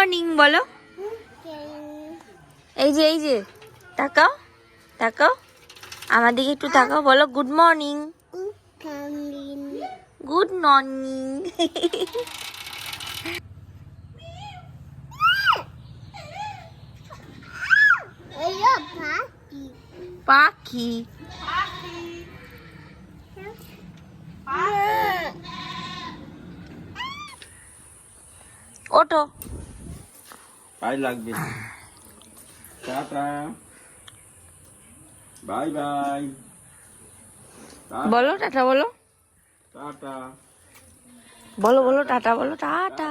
Morning বলো। এই যে এই যে তাকাও তাকাও। আমার দিকে একটু তাকাও বলো গুড মর্নিং গুড মর্নিং পাখি। ওঠো। পায়ে লাগবে। টাটা। Bye bye. বলো টাটা বলো। টাটা। বলো বলো টাটা বলো টাটা।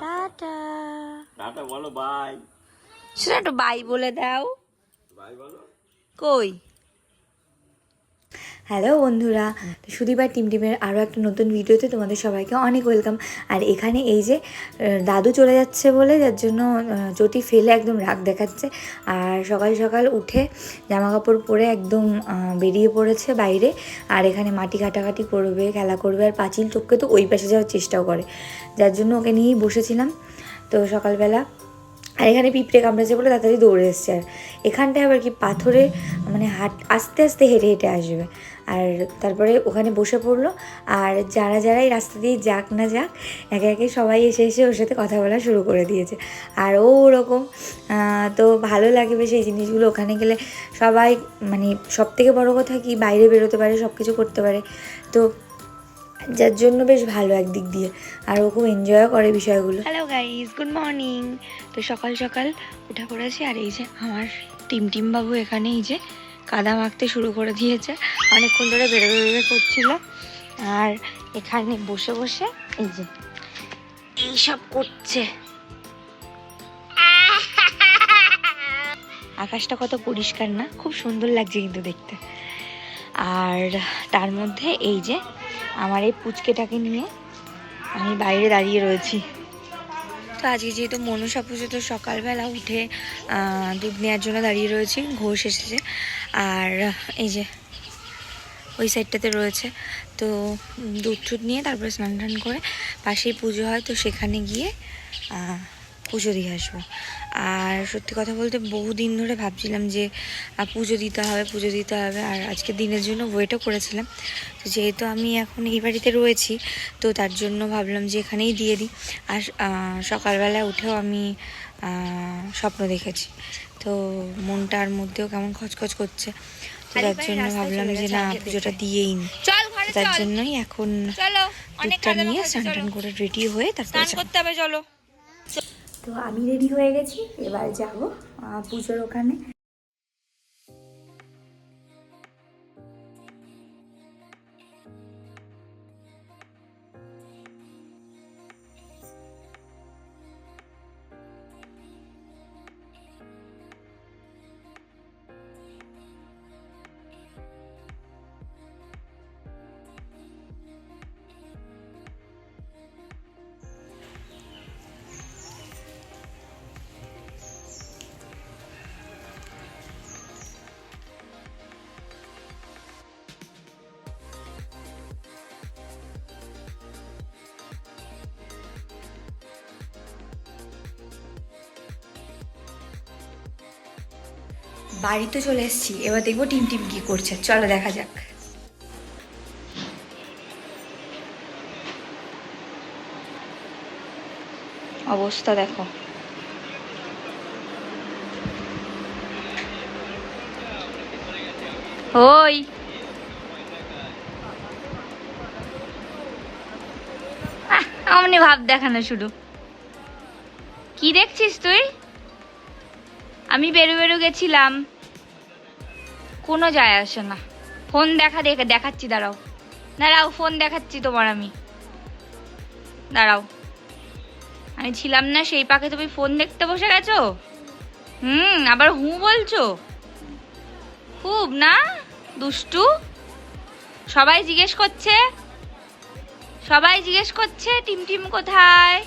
টাটা। টাটা বলো বাই। সেটা একটু বাই বলে দাও। বাই বলো। কই? হ্যালো বন্ধুরা, তো সুদীপার টিম টিমের আরও একটা নতুন ভিডিওতে তোমাদের সবাইকে অনেক ওয়েলকাম। আর এখানে এই যে দাদু চলে যাচ্ছে বলে, যার জন্য জ্যোতি ফেলে একদম রাগ দেখাচ্ছে। আর সকাল সকাল উঠে জামা কাপড় পরে একদম বেরিয়ে পড়েছে বাইরে। আর এখানে মাটি কাটাকাটি করবে, খেলা করবে, আর পাঁচিল টপকে তো ওই পাশে যাওয়ার চেষ্টাও করে। যার জন্য ওকে নিয়েই বসেছিলাম। তো সকালবেলা, আর এখানে পিঁপড়ে কামড়েছে বলে তাড়াতাড়ি দৌড়ে এসছে। আর এখানটায় আবার কি পাথরে মানে হাট, আস্তে আস্তে হেঁটে হেঁটে আসবে। আর তারপরে ওখানে বসে পড়ল। আর যারা যারাই রাস্তা দিয়ে যাক না যাক, একে একে সবাই এসে এসে ওর সাথে কথা বলা শুরু করে দিয়েছে। আর ও ওরকম তো ভালো লাগে বেশ এই জিনিসগুলো। ওখানে গেলে সবাই মানে সব থেকে বড়ো কথা কি, বাইরে বেরোতে পারে সব কিছু করতে পারে। তো যার জন্য বেশ ভালো একদিক দিয়ে। আর ও খুব এনজয়ও করে বিষয়গুলো। হ্যালো গাইজ গুড মর্নিং তো সকাল সকাল উঠে পড়েছি আর এই যে আমার টিম টিম বাবু এখানে, এই যে কাদা মাখতে শুরু করে দিয়েছে। অনেকক্ষণ ধরে বেরোবে বেরোবে করছিল। আর এখানে বসে বসে এই যে এইসব করছে। আকাশটা কত পরিষ্কার না? খুব সুন্দর লাগছে কিন্তু দেখতে। আর তার মধ্যে এই যে, আমার এই পুচকেটাকে নিয়ে আমি বাইরে দাঁড়িয়ে রয়েছি। তো আজকে যেহেতু মনসা পুজো, তো সকালবেলা উঠে দুধ নেওয়ার জন্য দাঁড়িয়ে রয়েছি। ঘোষ এসেছে। আর এই যে, ওই সাইডটাতে রয়েছে। তো দুধ টুধ নিয়ে তারপরে স্নান টান করে পাশেই পুজো হয়। তো সেখানে গিয়ে পুজো দিয়ে আসব। আর সত্যি কথা বলতে বহুদিন ধরে ভাবছিলাম যে পুজো দিতে হবে পুজো দিতে হবে। আর আজকে দিনের জন্য ওয়েটও করেছিলাম। তো যেহেতু আমি এখন এই বাড়িতে রয়েছি তো তার জন্য ভাবলাম যে এখানেই দিয়ে দিই। আর সকালবেলা উঠেও আমি স্বপ্ন দেখেছি। তো মনটার মধ্যেও কেমন খচখচ করছে। তো তার জন্য ভাবলাম যে না পুজোটা দিয়েই নি। তার জন্যই এখন নিয়ে স্নান টান করে রেডি হয়ে তারপরে করতে হবে চলো। তো আমি রেডি হয়ে গেছি এবার যাব পুজোর ওখানে। বাড়ি তো চলে এসেছি, এবার দেখব টিম টিম কি করছে। চলো দেখা যাক। অবস্থা দেখো। ওই। অমনি ভাব দেখানো শুরু। কি দেখছিস তুই? আমি বেরু বেরু গেছিলাম। কোনো যায় আসে না। ফোন দেখা দেখে দেখাচ্ছি, দাঁড়াও। দাঁড়াও, ফোন দেখাচ্ছি তোমার আমি। দাঁড়াও। আমি ছিলাম না, সেই পাকে তুমি ফোন দেখতে বসে গেছো? হুম, আবার হু বলছো? খুব না? দুষ্টু? সবাই জিজ্ঞেস করছে? সবাই জিজ্ঞেস করছে টিম টিম কোথায়?